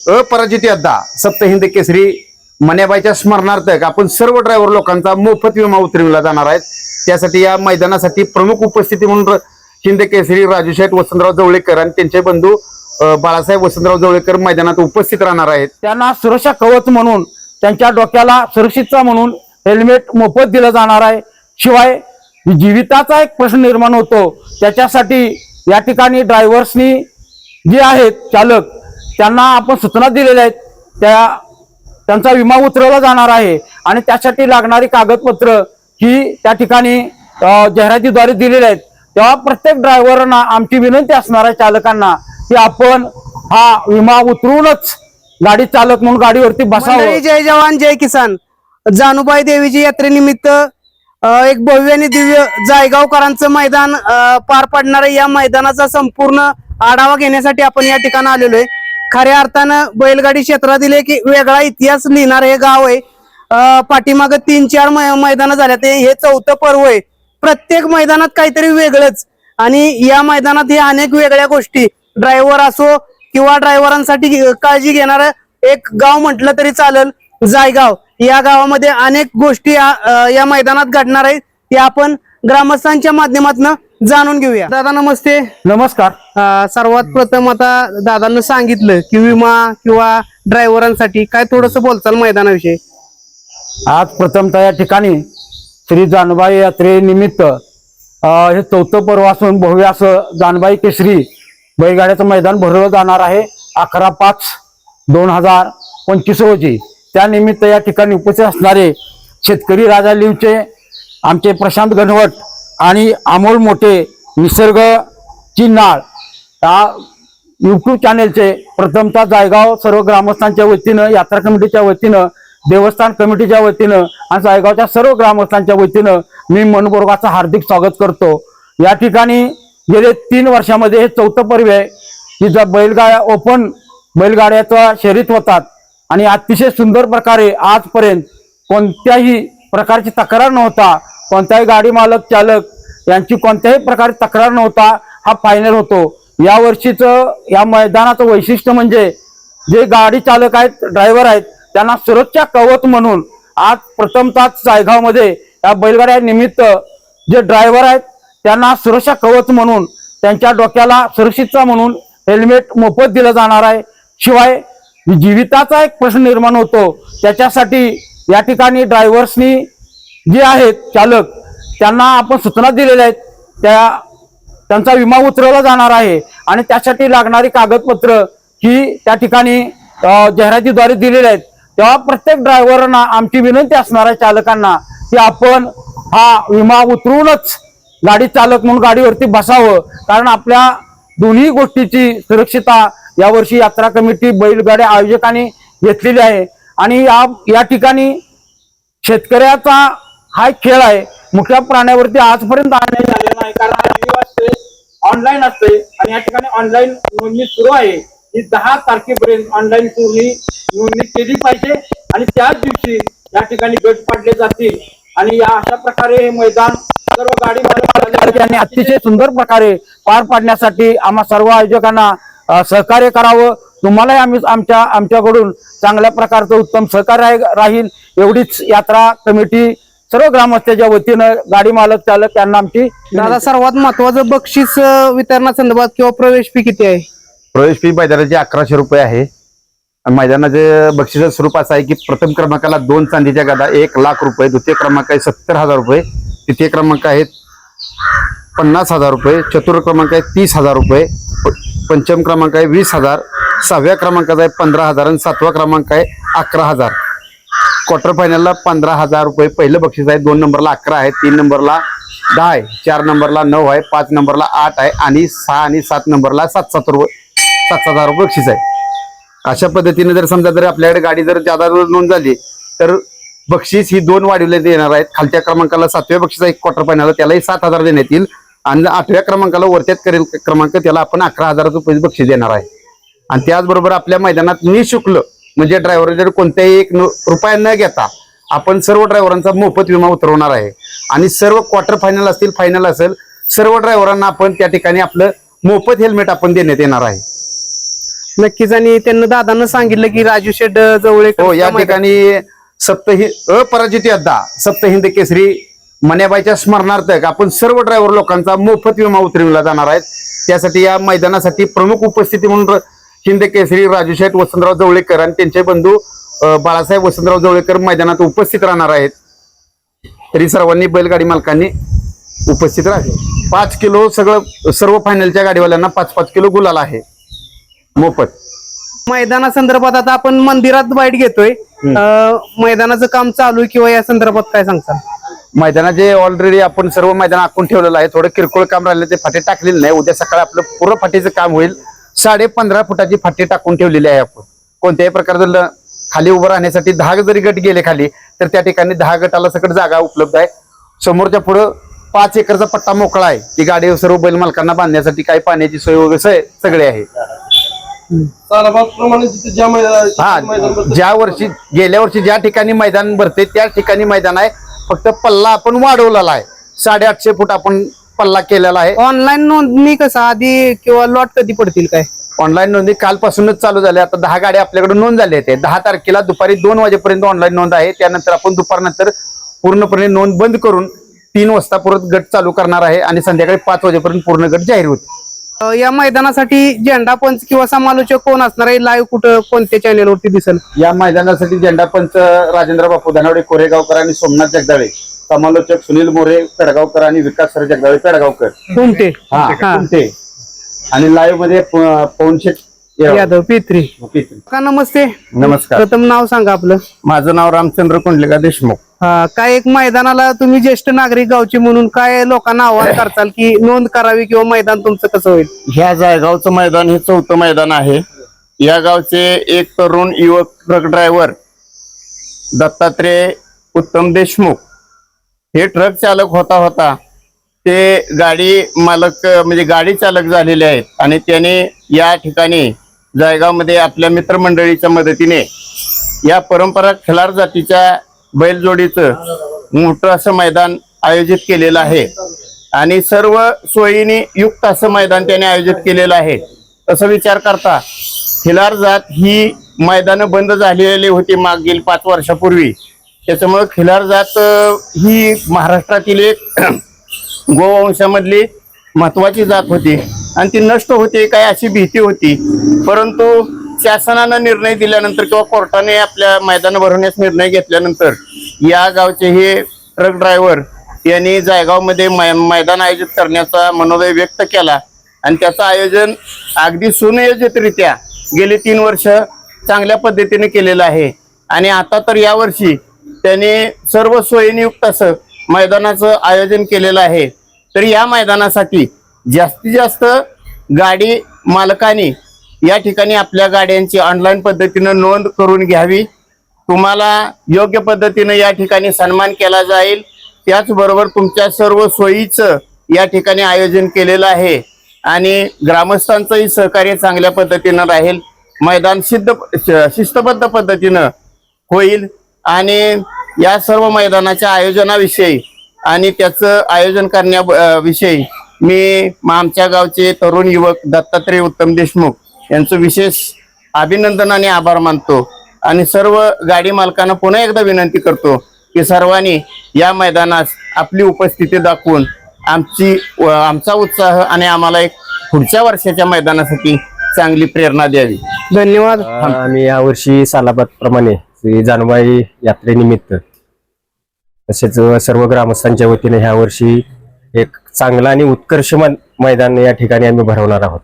अपराजित योद्धा सप्त हिंद केसरी मन्याबाईच्या स्मरणार्थ आपण सर्व ड्रायव्हर लोकांचा मोफत विमा उतरविला जाणार आहेत त्यासाठी या मैदानासाठी प्रमुख उपस्थिती म्हणून हिंद केसरी राजू शेठ वसंतराव जवळेकर आणि त्यांचे बंधू बाळासाहेब वसंतराव जवळेकर मैदानात उपस्थित राहणार आहेत. त्यांना सुरक्षा कवच म्हणून त्यांच्या डोक्याला सुरक्षितता म्हणून हेल्मेट मोफत दिलं जाणार आहे. शिवाय जीविताचा एक प्रश्न निर्माण होतो. त्याच्यासाठी या ठिकाणी ड्रायव्हर्सनी जे आहेत चालक त्यांना आपण सूचना दिलेल्या आहेत. त्या त्यांचा विमा उतरवला जाणार आहे. आणि त्यासाठी लागणारी कागदपत्र ही त्या ठिकाणी जाहिरातीद्वारे दिलेली आहेत. तेव्हा प्रत्येक ड्रायव्हरांना आमची विनंती असणार आहे चालकांना की आपण हा विमा उतरूनच गाडी चालक म्हणून गाडीवरती बसावं. जय जवान जय किसान. जानुबाई देवीची यात्रेनिमित्त एक भव्य आणि दिव्य जायगावकरांचं मैदान पार पडणार आहे या मैदानाचा संपूर्ण आढावा घेण्यासाठी आपण या ठिकाणी आलेलो आहे. खऱ्या अर्थानं बैलगाडी क्षेत्रातील एक वेगळा इतिहास लिहिणार हे गाव आहे. पाठीमाग तीन चार मैदान झाल्या. ते हे चौथं पर्व आहे. प्रत्येक मैदानात काहीतरी वेगळंच. आणि या मैदानात हे अनेक वेगळ्या गोष्टी. ड्रायव्हर असो किंवा ड्रायव्हरांसाठी काळजी घेणार एक गाव म्हटलं तरी चालेल. जायगाव. या गावामध्ये अनेक गोष्टी या मैदानात घडणार आहेत. ते आपण ग्रामस्थांच्या माध्यमातून जाणून घेऊया. दादा नमस्ते. नमस्कार. अ, सर्वात प्रथम आता दादांना सांगितलं की विमा किंवा ड्रायव्हरांसाठी काय थोडस बोलचाल मैदानाविषयी? आज प्रथमतः या ठिकाणी श्री जानबाई यात्रेनिमित्त अ, हे चौथं पर्व असून भव्य असं जानबाई केसरी बैलगाड्याचं मैदान भरवलं जाणार आहे अकरा पाच दोन हजार पंचवीस रोजी. त्यानिमित्त या ठिकाणी उपस्थित असणारे शेतकरी राजा लिवचे आमचे प्रशांत गणवट आणि अमोल मोठे निसर्ग चिन्नाळ या यूट्यूब चॅनेलचे प्रथमतः जायगाव सर्व ग्रामस्थांच्या वतीनं यात्रा कमिटीच्या वतीनं देवस्थान कमिटीच्या वतीनं आणि जायगावच्या सर्व ग्रामस्थांच्या वतीनं मी मनपूर्वकाचं हार्दिक स्वागत करतो. या ठिकाणी गेले तीन वर्षामध्ये हे चौथं पर्व आहे. की ज्या बैलगाड्या ओपन बैलगाड्याचा शर्यत होतात आणि अतिशय सुंदर प्रकारे आजपर्यंत कोणत्याही प्रकारची तक्रार नव्हता. कोणत्याही गाडी मालक चालक यांची कोणत्याही प्रकारे तक्रार नव्हता हा फायनल होतो. या वर्षीचं या मैदानाचं वैशिष्ट्य म्हणजे जे गाडी चालक आहेत ड्रायव्हर आहेत त्यांना सुरक्षा कवच म्हणून आज प्रथमतः जायगावमध्ये या बैलगाड्या निमित्त जे ड्रायव्हर आहेत त्यांना सुरक्षा कवच म्हणून त्यांच्या डोक्याला सुरक्षितता म्हणून हेल्मेट मोफत दिलं जाणार आहे. शिवाय जीविताचा एक प्रश्न निर्माण होतो. त्याच्यासाठी या ठिकाणी ड्रायव्हर्सनी जे आहेत चालक त्यांना आपण सूचना दिलेल्या आहेत. त्या त्यांचा विमा उतरवला जाणार आहे आणि त्यासाठी लागणारी कागदपत्र ही त्या ठिकाणी जाहिरातीद्वारे दिलेली आहेत. तेव्हा प्रत्येक ड्रायव्हरांना आमची विनंती असणार आहे चालकांना की आपण हा विमा उतरूनच गाडी चालक म्हणून गाडीवरती बसावं. कारण आपल्या दोन्ही गोष्टीची सुरक्षितता यावर्षी यात्रा कमिटी बैलगाड्या आयोजकांनी घेतलेली आहे. आणि या या ठिकाणी शेतकऱ्याचा हा एक खेळ आहे. मुख्या प्राण्यावरती आजपर्यंत अन्याय झालेला नाही. कारण हा असते ऑनलाईन असते आणि या ठिकाणी ऑनलाईन नोंदणी सुरू आहे. ही दहा तारखेपर्यंत ऑनलाईन पूर्ण नोंदणी केली पाहिजे आणि त्याच दिवशी या ठिकाणी गट पाडले जातील. आणि या अशा प्रकारे हे मैदान सर्व गाडी आणि अतिशय सुंदर प्रकारे पार पाडण्यासाठी आम्हा सर्व आयोजकांना सहकार्य करावं. तुम्हालाही आम्ही आमच्या आमच्याकडून चांगल्या प्रकारचं उत्तम सहकार्य राहील. एवढीच यात्रा कमिटी सर्व ग्रामस्थाच्या वतीनं गाडी मालक चालक यांना आमची दादा सर्वात महत्वाचं बक्षीस अ, वितरणासंदर्भात किंवा प्रवेश फी किती आहे? प्रवेश फी मैदानाची अकराशे रुपये आहे. आणि मैदानाचे बक्षीस स्वरूप असं आहे की प्रथम क्रमांकाला दोन चांदीच्या गदा एक लाख रुपये द्वितीय क्रमांक आहे सत्तर हजार रुपये तृतीय क्रमांक आहेत पन्नास हजार रुपये चतुर्थ क्रमांक आहे तीस हजार रुपये पंचम क्रमांक आहे वीस हजार सहाव्या क्रमांकाचा आहे पंधरा हजार आणि सातवा क्रमांक आहे अकरा हजार. क्वार्टर फायनलला पंधरा हजार रुपये. पहिलं बक्षीस आहे दोन नंबरला अकरा आहे तीन नंबरला दहा आहे चार नंबरला नऊ आहे पाच नंबरला आठ आहे आणि सहा आणि सात नंबरला सात सात रुपये सात सात हजार रुपये बक्षीस आहे. अशा पद्धतीने जर समजा जर आपल्याकडे गाडी जर जादा नोंद झाली तर बक्षीस ही दोन वाढवण्यात येणार आहेत. खालच्या क्रमांकाला सातव्या बक्षीस आहे क्वार्टर फायनल त्यालाही सात हजार देण्यात येईल. आणि आठव्या क्रमांकाला वरत्यात करेल क्रमांक त्याला आपण अकरा हजार रुपये बक्षीस देणार आहे. आणि त्याचबरोबर आपल्या मैदानात निशुल्क म्हणजे ड्रायव्हर जर कोणत्याही एक रुपया न घेता आपण सर्व ड्रायव्हरांचा मोफत विमा उतरवणार आहे. आणि सर्व क्वार्टर फायनल असतील फायनल असेल सर्व ड्रायव्हरांना आपण त्या ठिकाणी आपलं मोफत हेल्मेट आपण देण्यात येणार आहे. नक्कीच. आणि त्यांना दादांना सांगितलं की राजू शेड जवळ हो या ठिकाणी सप्तहि अपराजित योद्धा सप्तहिंद केसरी मन्याबाईच्या स्मरणार्थ आपण सर्व ड्रायव्हर लोकांचा मोफत विमा उतरविला जाणार आहेत त्यासाठी या मैदानासाठी प्रमुख उपस्थिती म्हणून हिंद केसरी राजू शेठ वसंतराव जवळेकर आणि त्यांचे बंधू बाळासाहेब वसंतराव जवळेकर मैदानात उपस्थित राहणार आहेत. तरी सर्वांनी बैलगाडी मालकांनी उपस्थित राहिले पाच किलो सगळं सर्व फायनलच्या गाडीवाल्यांना पाच पाच किलो गुलाल आहे. मोफत. मैदानासंदर्भात आता आपण मंदिरात बाईट घेतोय. मैदानाचं काम चालू किंवा या संदर्भात काय सांगता मैदानाचे ऑलरेडी आपण सर्व मैदान आखून ठेवलेलं आहे थोडं किरकोळ काम राहिलं ते फाटे टाकलेले नाही. उद्या सकाळी आपलं पूर्ण फाटीचं काम होईल. साडे पंधरा फुटाची फाटी टाकून ठेवलेली आहे आपण. कोणत्याही प्रकारचं खाली उभं राहण्यासाठी दहा जरी गट गेले खाली तर त्या ठिकाणी दहा गटाला सकट जागा उपलब्ध आहे. समोरच्या पुढं पाच एकरचा पट्टा मोकळा आहे. की गाडी सर्व बैल मालकांना बांधण्यासाठी काही पाण्याची सोय वगैरे सगळे आहे. हा ज्या वर्षी गेल्या वर्षी ज्या ठिकाणी मैदान भरते त्या ठिकाणी मैदान आहे. फक्त पल्ला आपण वाढवलेला आहे. साडेआठशे फूट आपण पल्ला केलेला आहे. ऑनलाईन नोंदणी कसं? आधी किंवा लॉट कधी पडतील काय? ऑनलाईन नोंदणी कालपासूनच चालू झाली. आता दहा गाड्या आपल्याकडे नोंद झाल्या आहेत. दहा तारखेला दुपारी दोन वाजेपर्यंत ऑनलाईन नोंद आहे. त्यानंतर आपण दुपारनंतर पूर्णपणे नोंद बंद करून तीन वाजता परत गट चालू करणार आहे आणि संध्याकाळी पाच वाजेपर्यंत पूर्ण गट जाहीर होते या मैदानासाठी झेंडा पंच किंवा समालोचक कोण असणार आहे? लाईव्ह कुठं कोणत्या चॅनेलवरती दिसेल? या मैदानासाठी झेंडा पंच राजेंद्र बापू धनावडे कोरेगावकर आणि सोमनाथ जगदाळे. समालोचक सुनील मोरे पेडगावकर आणि विकास सर जगदाळे पेडगावकर. कुमटे हा हा. ते आणि लाईव्हमध्ये प- पवनशेठ यादव पित्री. पित्री. का नमस्ते? नमस्कार. प्रथम नाव सांगा आपलं. माझं नाव रामचंद्र कुंडलिका देशमुख. हा, काय एक मैदानाला तुम्ही ज्येष्ठ नागरिक गावचे म्हणून काय लोकांना आव्हान करताल की नोंद करावी किंवा मैदान तुमचं कसं होईल? ह्या जायगावचं मैदान हे चौथं मैदान आहे. या गावचे एक तरुण युवक ट्रक ड्रायव्हर दत्तात्रय उत्तम देशमुख. हे ट्रक चालक होता होता ते गाडी मालक म्हणजे गाडी चालक झालेले आहेत. आणि त्याने या ठिकाणी जायगावमध्ये आपल्या मित्रमंडळीच्या मदतीने या परंपरा खिलार जातीच्या बैलजोडीचं मोठं असं मैदान आयोजित केलेलं आहे. आणि सर्व सोयीने युक्त असं मैदान त्याने आयोजित केलेलं आहे. तसं विचार करता खिलार जात ही मैदानं बंद झालेली होती मागील पाच वर्षापूर्वी. त्याच्यामुळं खिलार जात ही महाराष्ट्रातील एक गोवंशामधली महत्वाची जात होती. आणि ती नष्ट होते काय अशी भीती होती. परंतु शासनानं निर्णय दिल्यानंतर किंवा कोर्टाने आपल्या मैदान भरवण्यास निर्णय घेतल्यानंतर या गावचे हे ट्रक ड्रायव्हर यांनी जायगावमध्ये मै- मैदान आयोजित करण्याचा मनोदय व्यक्त केला. आणि त्याचं आयोजन अगदी सुनियोजितरित्या गेली तीन वर्ष चांगल्या पद्धतीने केलेलं आहे. आणि आता तर यावर्षी त्यांनी सर्व सोयीनियुक्त असं मैदानाचं आयोजन केलेलं आहे. तर या मैदानासाठी जास्तीत जास्त गाडी मालकांनी या ठिकाणी आपल्या गाड्यांची ऑनलाईन पद्धतीनं नोंद करून घ्यावी. तुम्हाला योग्य पद्धतीनं या ठिकाणी सन्मान केला जाईल. त्याचबरोबर तुमच्या सर्व सोयीचं या ठिकाणी आयोजन केलेलं आहे. आणि ग्रामस्थांचंही सहकार्य चांगल्या पद्धतीनं राहील. मैदान सिद्ध शिस्तबद्ध पद्धतीनं होईल. आणि या सर्व मैदानाच्या आयोजनाविषयी आणि त्याचं आयोजन करण्याविषयी मी आमच्या गावचे तरुण युवक दत्तात्रय उत्तम देशमुख यांचं विशेष अभिनंदन आणि आभार मानतो. आणि सर्व गाडी मालकांना पुन्हा एकदा विनंती करतो की सर्वांनी या मैदानात आपली उपस्थिती दाखवून आमची आमचा उत्साह आणि आम्हाला एक पुढच्या वर्षाच्या मैदानासाठी चांगली प्रेरणा द्यावी. धन्यवाद. आम्ही यावर्षी सालाबाद प्रमाणे श्री जानबाई यात्रेनिमित्त. तसेच सर्व ग्रामस्थांच्या वतीने ह्या वर्षी एक चांगला आणि उत्कर्ष मैदान या ठिकाणी आम्ही भरवणार आहोत.